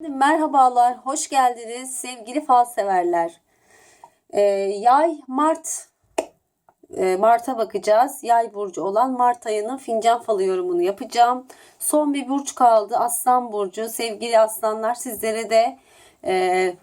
Merhabalar, hoş geldiniz sevgili fal severler. Ee, yay, Mart, e, Mart'a bakacağız. Yay burcu olan Mart ayının fincan falı yorumunu yapacağım. Son bir burç kaldı, Aslan burcu. Sevgili aslanlar sizlere de e,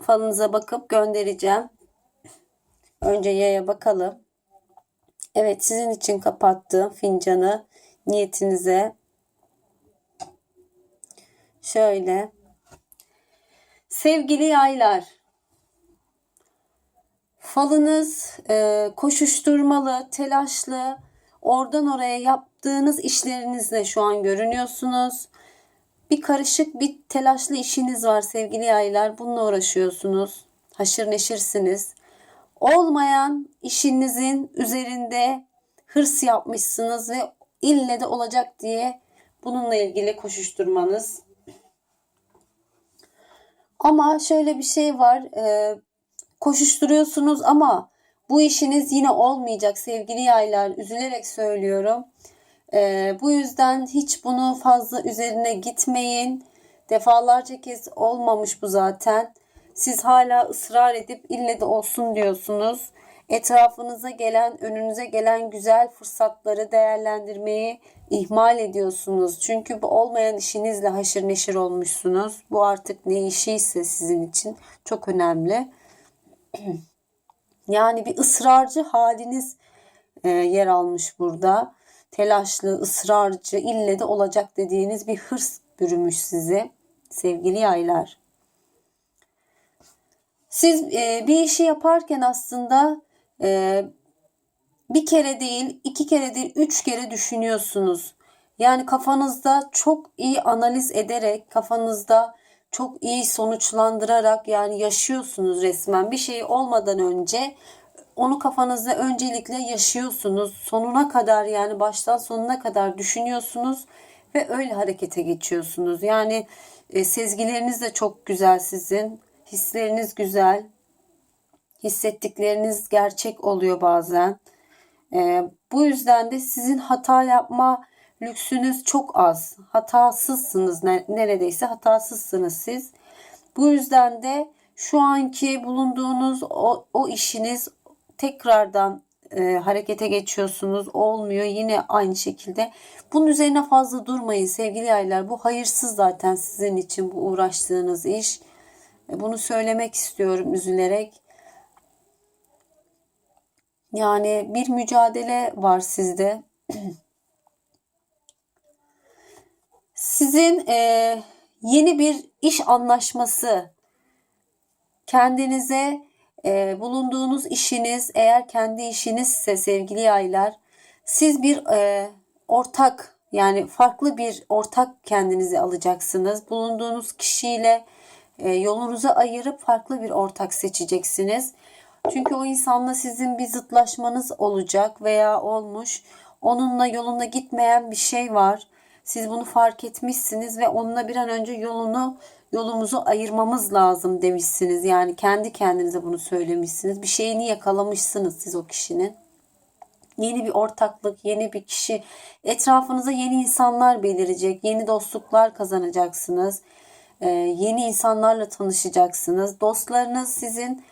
falınıza bakıp göndereceğim. Önce yaya bakalım. Evet, sizin için kapattım fincanı niyetinize. Şöyle. Sevgili yaylar. Falınız e, koşuşturmalı, telaşlı, oradan oraya yaptığınız işlerinizle şu an görünüyorsunuz. Bir karışık, bir telaşlı işiniz var sevgili yaylar. Bununla uğraşıyorsunuz. Haşır neşirsiniz. Olmayan işinizin üzerinde hırs yapmışsınız ve ille de olacak diye bununla ilgili koşuşturmanız. Ama şöyle bir şey var. E, koşuşturuyorsunuz ama bu işiniz yine olmayacak sevgili yaylar. Üzülerek söylüyorum. E, bu yüzden hiç bunu fazla üzerine gitmeyin. Defalarca kez olmamış bu zaten. Siz hala ısrar edip ille de olsun diyorsunuz. Etrafınıza gelen, önünüze gelen güzel fırsatları değerlendirmeyi ihmal ediyorsunuz. Çünkü bu olmayan işinizle haşır neşir olmuşsunuz. Bu artık ne işiyse sizin için çok önemli. Yani bir ısrarcı haliniz e, yer almış burada. Telaşlı, ısrarcı, ille de olacak dediğiniz bir hırs bürümüş sizi sevgili yaylar. Siz e, bir işi yaparken aslında e, bir kere değil, iki kere değil, üç kere düşünüyorsunuz. Yani kafanızda çok iyi analiz ederek, kafanızda çok iyi sonuçlandırarak yani yaşıyorsunuz resmen. Bir şey olmadan önce onu kafanızda öncelikle yaşıyorsunuz. Sonuna kadar yani baştan sonuna kadar düşünüyorsunuz ve öyle harekete geçiyorsunuz. Yani e, sezgileriniz de çok güzel sizin. Hisleriniz güzel. Hissettikleriniz gerçek oluyor bazen. E, bu yüzden de sizin hata yapma lüksünüz çok az. Hatasızsınız neredeyse hatasızsınız siz. Bu yüzden de şu anki bulunduğunuz o, o işiniz tekrardan e, harekete geçiyorsunuz. Olmuyor yine aynı şekilde. Bunun üzerine fazla durmayın sevgili yaylar. Bu hayırsız zaten sizin için bu uğraştığınız iş. E, bunu söylemek istiyorum üzülerek. Yani bir mücadele var sizde. Sizin e, yeni bir iş anlaşması kendinize e, bulunduğunuz işiniz eğer kendi işinizse sevgili yaylar siz bir e, ortak yani farklı bir ortak kendinizi alacaksınız. Bulunduğunuz kişiyle e, yolunuzu ayırıp farklı bir ortak seçeceksiniz. Çünkü o insanla sizin bir zıtlaşmanız olacak veya olmuş. Onunla yolunda gitmeyen bir şey var. Siz bunu fark etmişsiniz ve onunla bir an önce yolunu yolumuzu ayırmamız lazım demişsiniz. Yani kendi kendinize bunu söylemişsiniz. Bir şeyini yakalamışsınız siz o kişinin. Yeni bir ortaklık, yeni bir kişi, etrafınıza yeni insanlar belirecek, yeni dostluklar kazanacaksınız. Ee, yeni insanlarla tanışacaksınız. Dostlarınız sizin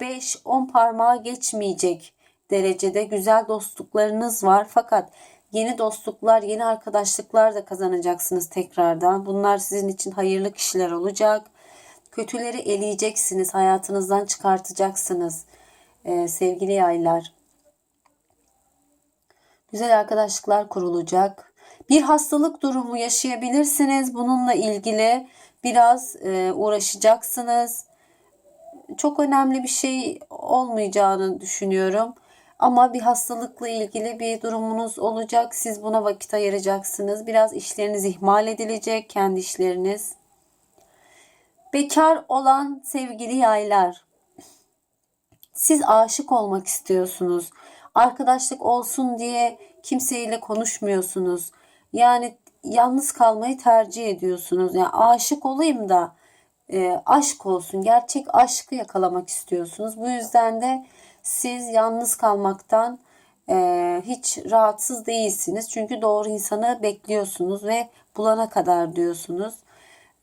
5-10 e, parmağı geçmeyecek derecede güzel dostluklarınız var. Fakat Yeni dostluklar, yeni arkadaşlıklar da kazanacaksınız tekrardan. Bunlar sizin için hayırlı kişiler olacak. Kötüleri eleyeceksiniz, hayatınızdan çıkartacaksınız ee, sevgili yaylar. Güzel arkadaşlıklar kurulacak. Bir hastalık durumu yaşayabilirsiniz. Bununla ilgili biraz e, uğraşacaksınız. Çok önemli bir şey olmayacağını düşünüyorum. Ama bir hastalıkla ilgili bir durumunuz olacak. Siz buna vakit ayıracaksınız. Biraz işleriniz ihmal edilecek, kendi işleriniz. Bekar olan sevgili yaylar. Siz aşık olmak istiyorsunuz. Arkadaşlık olsun diye kimseyle konuşmuyorsunuz. Yani yalnız kalmayı tercih ediyorsunuz. Yani aşık olayım da e, aşk olsun. Gerçek aşkı yakalamak istiyorsunuz. Bu yüzden de siz yalnız kalmaktan e, hiç rahatsız değilsiniz. Çünkü doğru insanı bekliyorsunuz ve bulana kadar diyorsunuz.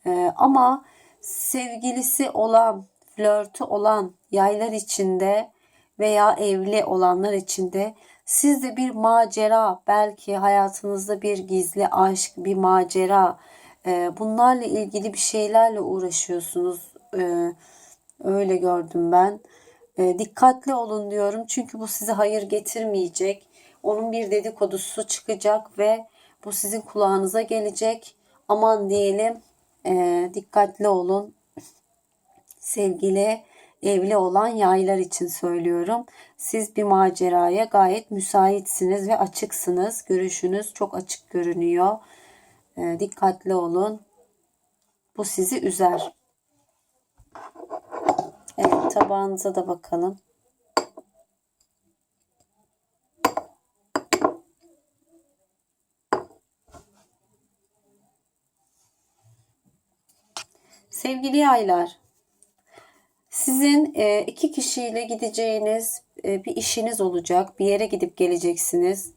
Ee, ama sevgilisi olan, flörtü olan yaylar içinde veya evli olanlar içinde siz de bir macera, belki hayatınızda bir gizli aşk, bir macera, e, bunlarla ilgili bir şeylerle uğraşıyorsunuz. E, öyle gördüm ben. E, dikkatli olun diyorum çünkü bu size hayır getirmeyecek. Onun bir dedikodusu çıkacak ve bu sizin kulağınıza gelecek. Aman diyelim, dikkatli olun. Sevgili evli olan yaylar için söylüyorum. Siz bir maceraya gayet müsaitsiniz ve açıksınız. Görüşünüz çok açık görünüyor. E, dikkatli olun. Bu sizi üzer. Evet tabağınıza da bakalım. Sevgili yaylar, sizin e, iki kişiyle gideceğiniz e, bir işiniz olacak. Bir yere gidip geleceksiniz.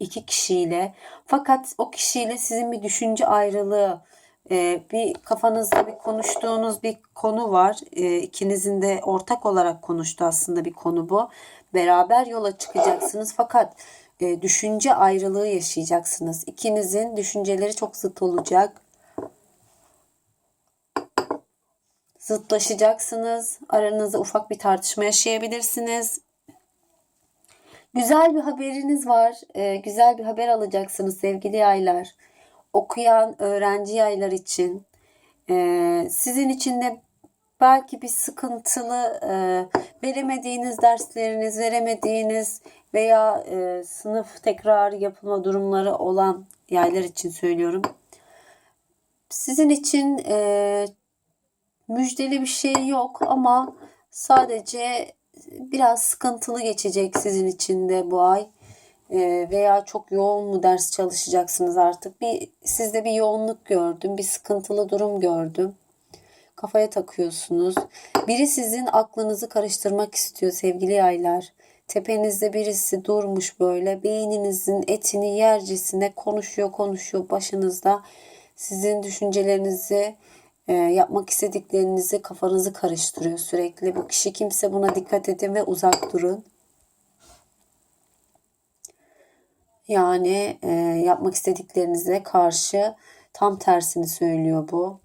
İki kişiyle. Fakat o kişiyle sizin bir düşünce ayrılığı, e, bir kafanızda bir konuştuğunuz bir konu var. E, ikinizin de ortak olarak konuştu aslında bir konu bu. Beraber yola çıkacaksınız fakat e, düşünce ayrılığı yaşayacaksınız. İkinizin düşünceleri çok zıt olacak. Zıtlaşacaksınız. Aranızda ufak bir tartışma yaşayabilirsiniz. Güzel bir haberiniz var. E, güzel bir haber alacaksınız sevgili yaylar okuyan öğrenci yaylar için e, sizin için de belki bir sıkıntılı e, veremediğiniz dersleriniz, veremediğiniz veya e, sınıf tekrar yapılma durumları olan yaylar için söylüyorum. Sizin için e, müjdeli bir şey yok ama sadece biraz sıkıntılı geçecek sizin için de bu ay. Ee, veya çok yoğun mu ders çalışacaksınız artık? Bir sizde bir yoğunluk gördüm, bir sıkıntılı durum gördüm. Kafaya takıyorsunuz. Biri sizin aklınızı karıştırmak istiyor sevgili yaylar. Tepenizde birisi durmuş böyle beyninizin etini yercesine konuşuyor konuşuyor başınızda. Sizin düşüncelerinizi e, yapmak istediklerinizi kafanızı karıştırıyor sürekli. Bu kişi kimse buna dikkat edin ve uzak durun. Yani e, yapmak istediklerinize karşı tam tersini söylüyor bu.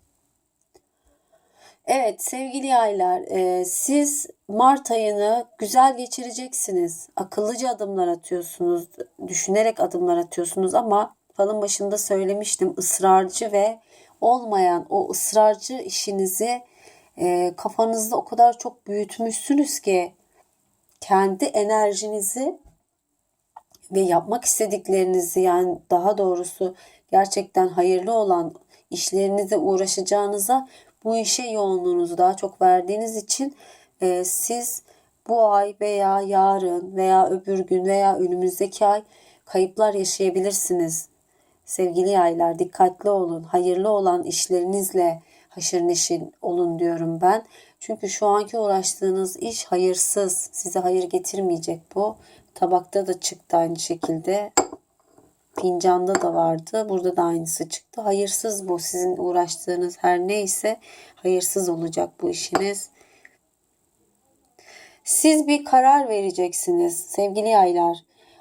Evet sevgili yaylar e, siz Mart ayını güzel geçireceksiniz. Akıllıca adımlar atıyorsunuz. Düşünerek adımlar atıyorsunuz ama falın başında söylemiştim ısrarcı ve olmayan o ısrarcı işinizi e, kafanızda o kadar çok büyütmüşsünüz ki kendi enerjinizi ve yapmak istediklerinizi yani daha doğrusu gerçekten hayırlı olan işlerinize uğraşacağınıza bu işe yoğunluğunuzu daha çok verdiğiniz için e, siz bu ay veya yarın veya öbür gün veya önümüzdeki ay kayıplar yaşayabilirsiniz. Sevgili yaylar dikkatli olun. Hayırlı olan işlerinizle haşır neşir olun diyorum ben. Çünkü şu anki uğraştığınız iş hayırsız. Size hayır getirmeyecek bu. Tabakta da çıktı aynı şekilde. Fincanda da vardı. Burada da aynısı çıktı. Hayırsız bu. Sizin uğraştığınız her neyse hayırsız olacak bu işiniz. Siz bir karar vereceksiniz sevgili yaylar.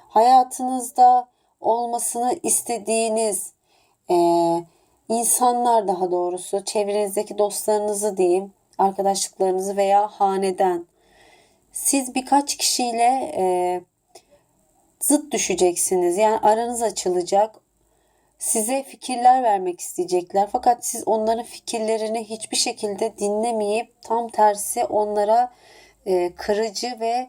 Hayatınızda olmasını istediğiniz e, insanlar daha doğrusu çevrenizdeki dostlarınızı diyeyim, arkadaşlıklarınızı veya haneden siz birkaç kişiyle e, zıt düşeceksiniz. Yani aranız açılacak. Size fikirler vermek isteyecekler. Fakat siz onların fikirlerini hiçbir şekilde dinlemeyip tam tersi onlara e, kırıcı ve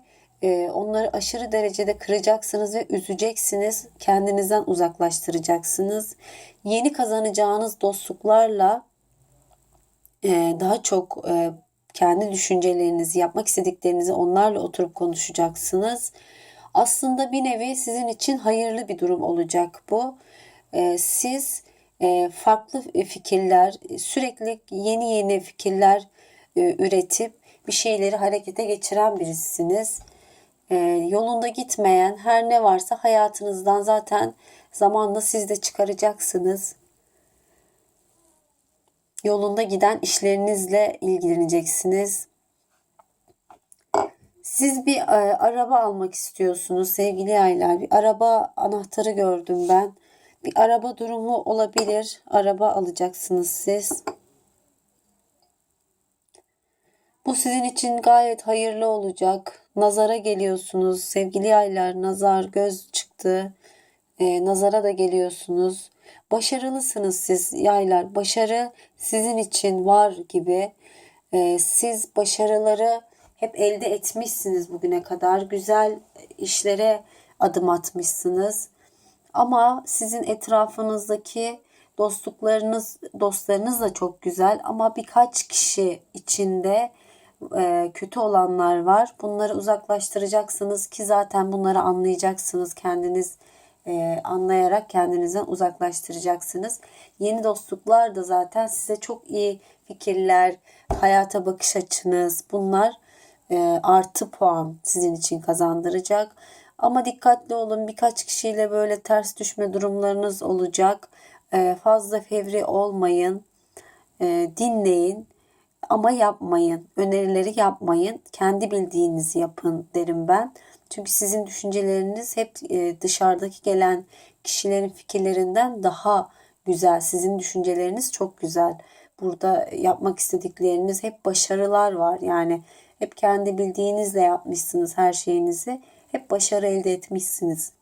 onları aşırı derecede kıracaksınız ve üzeceksiniz. Kendinizden uzaklaştıracaksınız. Yeni kazanacağınız dostluklarla e, daha çok e, kendi düşüncelerinizi, yapmak istediklerinizi onlarla oturup konuşacaksınız. Aslında bir nevi sizin için hayırlı bir durum olacak bu. Ee, siz e, farklı fikirler, sürekli yeni yeni fikirler e, üretip bir şeyleri harekete geçiren birisiniz. Ee, yolunda gitmeyen her ne varsa hayatınızdan zaten zamanla siz de çıkaracaksınız. yolunda giden işlerinizle ilgileneceksiniz. Siz bir e, araba almak istiyorsunuz sevgili yaylar. Bir araba anahtarı gördüm ben. Bir araba durumu olabilir. Araba alacaksınız siz. Bu sizin için gayet hayırlı olacak. Nazara geliyorsunuz. Sevgili yaylar nazar göz çıktı. E, nazara da geliyorsunuz. Başarılısınız siz yaylar. Başarı sizin için var gibi. E, siz başarıları hep elde etmişsiniz bugüne kadar. Güzel işlere adım atmışsınız. Ama sizin etrafınızdaki dostluklarınız, dostlarınız da çok güzel ama birkaç kişi içinde e, kötü olanlar var. Bunları uzaklaştıracaksınız ki zaten bunları anlayacaksınız kendiniz e, anlayarak kendinizden uzaklaştıracaksınız. Yeni dostluklar da zaten size çok iyi fikirler, hayata bakış açınız bunlar e, artı puan sizin için kazandıracak. Ama dikkatli olun birkaç kişiyle böyle ters düşme durumlarınız olacak. E, fazla fevri olmayın. E, dinleyin ama yapmayın. Önerileri yapmayın. Kendi bildiğinizi yapın derim ben. Çünkü sizin düşünceleriniz hep e, dışarıdaki gelen kişilerin fikirlerinden daha güzel. Sizin düşünceleriniz çok güzel. Burada yapmak istedikleriniz hep başarılar var. Yani hep kendi bildiğinizle yapmışsınız her şeyinizi. Hep başarı elde etmişsiniz.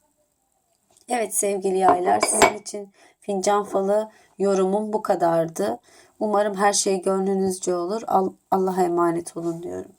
Evet sevgili yaylar sizin için fincan falı yorumum bu kadardı. Umarım her şey gönlünüzce olur. Allah'a emanet olun diyorum.